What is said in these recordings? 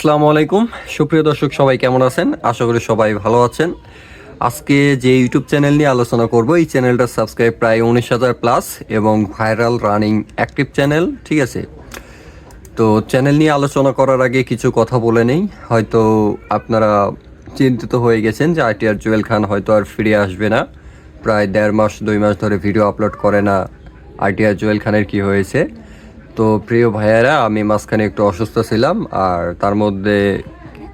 আসসালামু আলাইকুম। সুপ্রিয় দর্শক, সবাই কেমন আছেন? আশা করি সবাই ভালো আছেন। আজকে যে ইউটিউব চ্যানেল নিয়ে আলোচনা করব, এই চ্যানেলটার সাবস্ক্রাইব প্রায় উনিশ হাজার প্লাস এবং ভাইরাল রানিং অ্যাক্টিভ চ্যানেল, ঠিক আছে? তো চ্যানেল নিয়ে আলোচনা করার আগে কিছু কথা বলে নেই। হয়তো আপনারা চিন্তিত হয়ে গেছেন যে আইটিআর জুয়েল খান হয়তো আর ফিরে আসবে না। প্রায় দেড় মাস, দুই মাস ধরে ভিডিও আপলোড করে না আইটিআর জুয়েল খানের কি হয়েছে। তো প্রিয় ভাইয়ারা, আমি মাঝখানে একটু অসুস্থ ছিলাম আর তার মধ্যে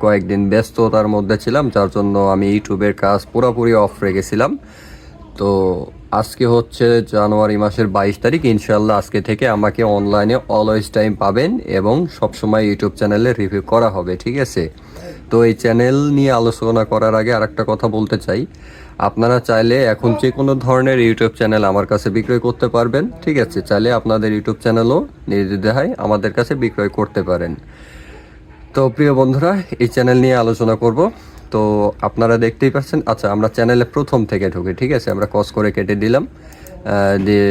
কয়েকদিন ব্যস্ততার মধ্যে ছিলাম, যার জন্য আমি ইউটিউবের কাজ পুরোপুরি অফ রেখেছিলাম তো আজকে হচ্ছে জানুয়ারি মাসের বাইশ তারিখ ইনশাল্লাহ আজকে থেকে আমাকে অনলাইনে অলওয়েজ টাইম পাবেন এবং সবসময় ইউটিউব চ্যানেলে রিভিউ করা হবে, ঠিক আছে? তো এই চ্যানেল নিয়ে আলোচনা করার আগে আরেকটা কথা বলতে চাই। আপনারা চাইলে এখন যে কোনো ধরনের ইউটিউব চ্যানেল আমার কাছে বিক্রয় করতে পারবেন। ঠিক আছে, চাইলে আপনাদের ইউটিউব চ্যানেলও নির্দ্বিধায় আমাদের কাছে বিক্রয় করতে পারেন। তো প্রিয় বন্ধুরা, এই চ্যানেল নিয়ে আলোচনা করব। তো আপনারা দেখতেই পাচ্ছেন আচ্ছা আমরা চ্যানেলে প্রথম থেকে ঢুকি। ঠিক আছে, আমরা কস করে কেটে দিলাম দিয়ে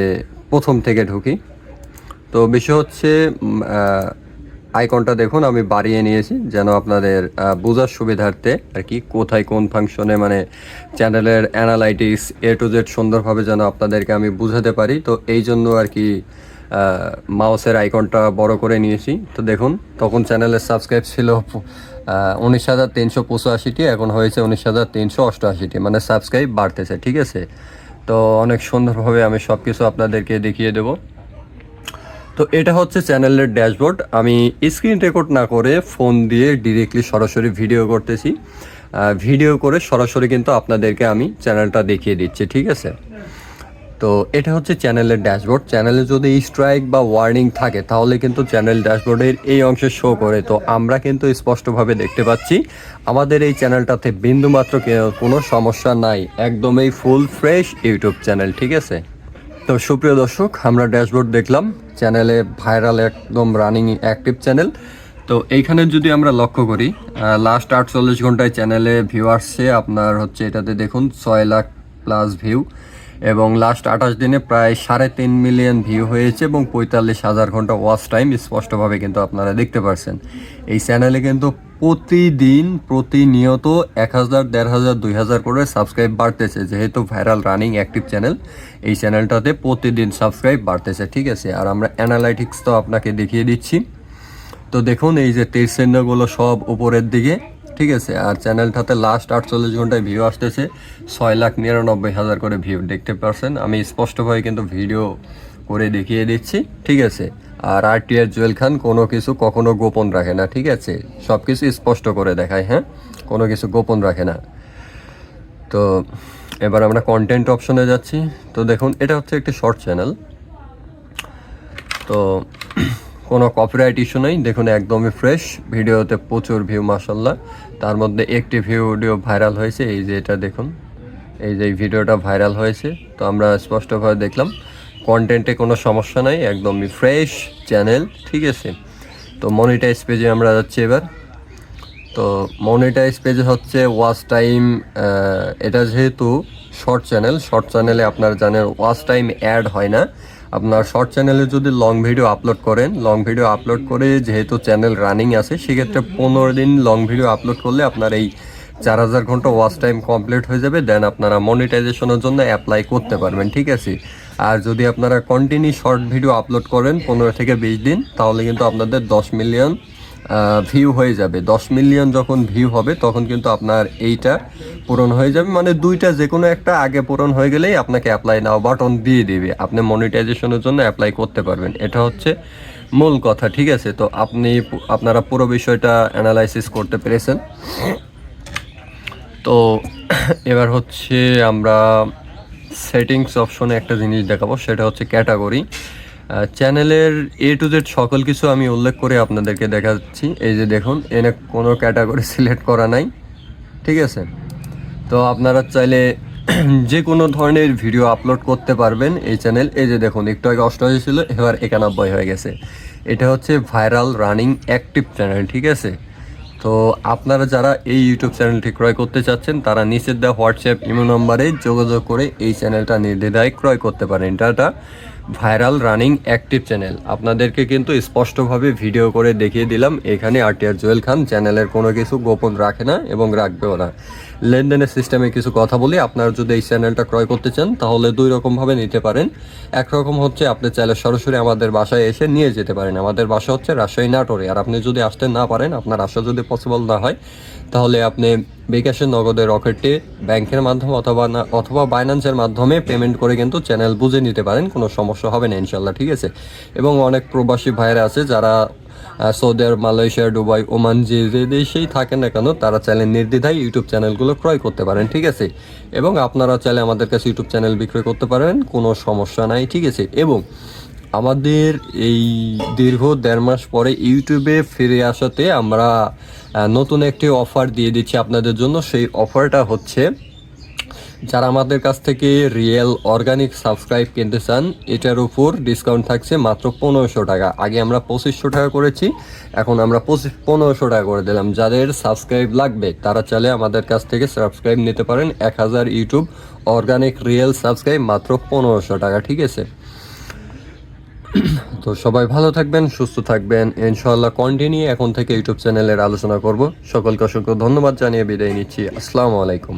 প্রথম থেকে ঢুকি। তো বিষয় হচ্ছে আইকনটা দেখুন, আমি বাড়িয়ে নিয়েছি যেন আপনাদের বোঝার সুবিধার্থে আর কি কোথায় কোন ফাংশনে মানে চ্যানেলের অ্যানালাইটিক্স এ টু জেড সুন্দরভাবে যেন আপনাদেরকে আমি বুঝাতে পারি। তো এই জন্য আর কি মাউসের আইকনটা বড় করে নিয়েছি। তো দেখুন, তখন চ্যানেলের সাবস্ক্রাইব ছিল উনিশ হাজার তিনশো পঁচাশিটি, এখন হয়েছে উনিশ হাজার তিনশো অষ্টআশিটি মানে সাবস্ক্রাইব বাড়তেছে, ঠিক আছে? তো অনেক সুন্দরভাবে আমি সব কিছু আপনাদেরকে দেখিয়ে দেবো। তো এটা হচ্ছে চ্যানেলের ড্যাশবোর্ড। আমি স্ক্রিন রেকর্ড না করে ফোন দিয়ে ডিরেক্টলি সরাসরি ভিডিও করতেছি। ভিডিও করে সরাসরি কিন্তু আপনাদেরকে আমি চ্যানেলটা দেখিয়ে দিচ্ছি, ঠিক আছে? তো এটা হচ্ছে চ্যানেলের ড্যাশবোর্ড। চ্যানেলে যদি স্ট্রাইক বা ওয়ার্নিং থাকে, তাহলে কিন্তু চ্যানেল ড্যাশবোর্ডের এই অংশে শো করে। তো আমরা কিন্তু স্পষ্টভাবে দেখতে পাচ্ছি, আমাদের এই চ্যানেলটাতে বিন্দুমাত্র কোনো সমস্যা নাই। একদমই ফুল ফ্রেশ ইউটিউব চ্যানেল ঠিক আছে? তো সুপ্রিয় দর্শক, আমরা ড্যাশবোর্ড দেখলাম, চ্যানেলে ভাইরাল একদম রানিং অ্যাক্টিভ চ্যানেল। তো এইখানে যদি আমরা লক্ষ্য করি লাস্ট আটচল্লিশ ঘন্টায় চ্যানেলে ভিউ আসছে আপনার হচ্ছে এটাতে দেখুন, ছয় লাখ প্লাস ভিউ এবং লাস্ট আঠাশ দিনে প্রায় সাড়ে তিন মিলিয়ন ভিউ হয়েছে এবং পঁয়তাল্লিশ হাজার ঘণ্টা ওয়াচ টাইম স্পষ্টভাবে কিন্তু আপনারা দেখতে পারছেন। এই চ্যানেলে কিন্তু প্রতিদিন প্রতিনিয়ত এক হাজার, দেড় হাজার, দুই হাজার করে সাবস্ক্রাইব বাড়তেছে। যেহেতু ভাইরাল রানিং অ্যাক্টিভ চ্যানেল এই চ্যানেলটাতে প্রতিদিন সাবস্ক্রাইব বাড়তেছে, ঠিক আছে? আর আমরা অ্যানালাইটিক্স তো আপনাকে দেখিয়ে দিচ্ছি। তো দেখুন, এই যে তীর চিহ্নগুলো সব উপরের দিকে, ঠিক আছে? আর চ্যানেলটাতে লাস্ট আটচল্লিশ ঘন্টায় ভিউ আসতেছে। ছয় লাখ নিরানব্বই হাজার করে ভিউ দেখতে পারছেন? আমি স্পষ্টভাবে কিন্তু ভিডিও করে দেখিয়ে দিচ্ছি, ঠিক আছে? আর আর টি আর জুয়েল খান কোনো কিছু কখনো গোপন রাখে না, ঠিক আছে? সব কিছু স্পষ্ট করে দেখায় হ্যাঁ? কোনো কিছু গোপন রাখে না। তো এবার আমরা কন্টেন্ট অপশনে যাচ্ছি। তো দেখুন, এটা হচ্ছে একটি শর্ট চ্যানেল তো কোনো কপিরাইট ইস্যু নেই, দেখুন একদমই ফ্রেশ ভিডিওতে প্রচুর ভিউ মাসাল্লাহ তার মধ্যে একটি ভিডিও ভাইরাল হয়েছে, এই যে এটা দেখুন। এই যে ভিডিওটা ভাইরাল হয়েছে, তো আমরা স্পষ্টভাবে দেখলাম। কন্টেন্টে কোনো সমস্যা নাই, একদমই ফ্রেশ চ্যানেল ঠিক আছে? তো মনিটাইজ পেজে আমরা যাচ্ছি এবার। তো মনিটাইজ পেজ হচ্ছে ওয়াচ টাইম এটা যেহেতু শর্ট চ্যানেল শর্ট চ্যানেলে আপনার জানেন ওয়াচ টাইম অ্যাড হয় না। আপনার শর্ট চ্যানেলে যদি লং ভিডিও আপলোড করেন লং ভিডিও আপলোড করে যেহেতু চ্যানেল রানিং আছে, সেক্ষেত্রে পনেরো দিন লং ভিডিও আপলোড করলে আপনার এই চার হাজার ঘণ্টা ওয়াচ টাইম কমপ্লিট হয়ে যাবে। দেন আপনারা মনিটাইজেশনের জন্য অ্যাপ্লাই করতে পারবেন, ঠিক আছে? আর যদি আপনারা কন্টিনিউ শর্ট ভিডিও আপলোড করেন পনেরো থেকে বিশ দিন, তাহলে কিন্তু আপনাদের দশ মিলিয়ন ভিউ হয়ে যাবে। দশ মিলিয়ন যখন ভিউ হবে, তখন কিন্তু আপনার এইটা পূরণ হয়ে যাবে। মানে দুইটা যে কোনো একটা আগে পূরণ হয়ে গেলেই আপনাকে অ্যাপ্লাই নাও বাটন দিয়ে দিবে। আপনি মনিটাইজেশনের জন্য অ্যাপ্লাই করতে পারবেন। এটা হচ্ছে মূল কথা, ঠিক আছে? তো আপনি আপনারা পুরো বিষয়টা অ্যানালাইসিস করতে পেরেছেন। তো এবার হচ্ছে আমরা সেটিংস অপশনে একটা জিনিস দেখাবো, সেটা হচ্ছে ক্যাটাগরি। চ্যানেলের এ টু জেড সকল কিছু আমি উল্লেখ করে আপনাদেরকে দেখাচ্ছি। এই যে দেখুন, এনে কোনো ক্যাটাগরি সিলেক্ট করা নাই, ঠিক আছে? তো আপনারা চাইলে যে কোনো ধরনের ভিডিও আপলোড করতে পারবেন এই চ্যানেল। এই যে দেখুন, একটু আগে অষ্টআশি ছিল, এবার একানব্বই হয়ে গেছে। এটা হচ্ছে ভাইরাল রানিং অ্যাক্টিভ চ্যানেল, ঠিক আছে? তো আপনারা যারা এই ইউটিউব চ্যানেলটি ক্রয় করতে চাচ্ছেন, তারা নিচের দেওয়া হোয়াটসঅ্যাপ, ইমো নম্বরে যোগাযোগ করে এই চ্যানেলটা নির্দ্বিধায় ক্রয় করতে পারেন। Data viral running active channel. আপনাদেরকে কিন্তু স্পষ্টভাবে ভিডিও করে দেখিয়ে দিলাম, এখানে আরটিআর জুয়েল খান চ্যানেলের কোনো কিছু গোপন রাখে না এবং রাখবেও না। লেনদেনের সিস্টেমে কিছু কথা বলি, আপনারা যদি এই চ্যানেলটা ক্রয় করতে চান, তাহলে দুই রকমভাবে নিতে পারেন। একরকম হচ্ছে, আপনি চাইলে সরাসরি আমাদের বাসায় এসে নিয়ে যেতে পারেন। আমাদের বাসা হচ্ছে রাজশাহী নাটোরে, আর আপনি যদি আসতে না পারেন, আপনার আসা যদি পসিবল না হয়, তাহলে আপনি বিকাশের নগদে রকেটে ব্যাংকের মাধ্যমে অথবা না, অথবা বাইন্যান্সের মাধ্যমে পেমেন্ট করে কিন্তু চ্যানেল বুঝে নিতে পারেন, কোনো সমস্যা হবে না ইনশাল্লাহ ঠিক আছে? এবং অনেক প্রবাসী ভাইরা আছে যারা Saudi Arab, Malaysia, Dubai, Oman, যে যে দেশেই থাকেন না কেন, তারা চাইলে নির্দ্বিধায় ইউটিউব চ্যানেলগুলো ক্রয় করতে পারেন, ঠিক আছে? এবং আপনারা চাইলে আমাদের কাছে ইউটিউব চ্যানেল বিক্রয় করতে পারেন, কোনো সমস্যা নাই, ঠিক আছে? এবং আমাদের এই দীর্ঘ দেড় মাস পরে ইউটিউবে ফিরে আসাতে আমরা নতুন একটি অফার দিয়ে দিচ্ছি আপনাদের জন্য। সেই অফারটা হচ্ছে যারা আমাদের কাছ থেকে রিয়েল অর্গানিক সাবস্ক্রাইব কিনতে চান, এটার উপর ডিসকাউন্ট থাকছে মাত্র পনেরোশো টাকা। আগে আমরা পঁচিশশো টাকা করেছি, এখন আমরা পঁচিশ, পনেরোশো টাকা করে দিলাম। যাদের সাবস্ক্রাইব লাগবে, তারা চাইলে আমাদের কাছ থেকে সাবস্ক্রাইব নিতে পারেন। এক হাজার ইউটিউব অর্গানিক রিয়েল সাবস্ক্রাইব মাত্র পনেরোশো টাকা, ঠিক আছে? তো সবাই ভালো থাকবেন, সুস্থ থাকবেন। ইনশাআল্লাহ কন্টিনিউ এখন থেকে ইউটিউব চ্যানেলের আলোচনা করব। সকলকে অসংখ্য ধন্যবাদ জানিয়ে বিদায় নিচ্ছি। আসসালামু আলাইকুম।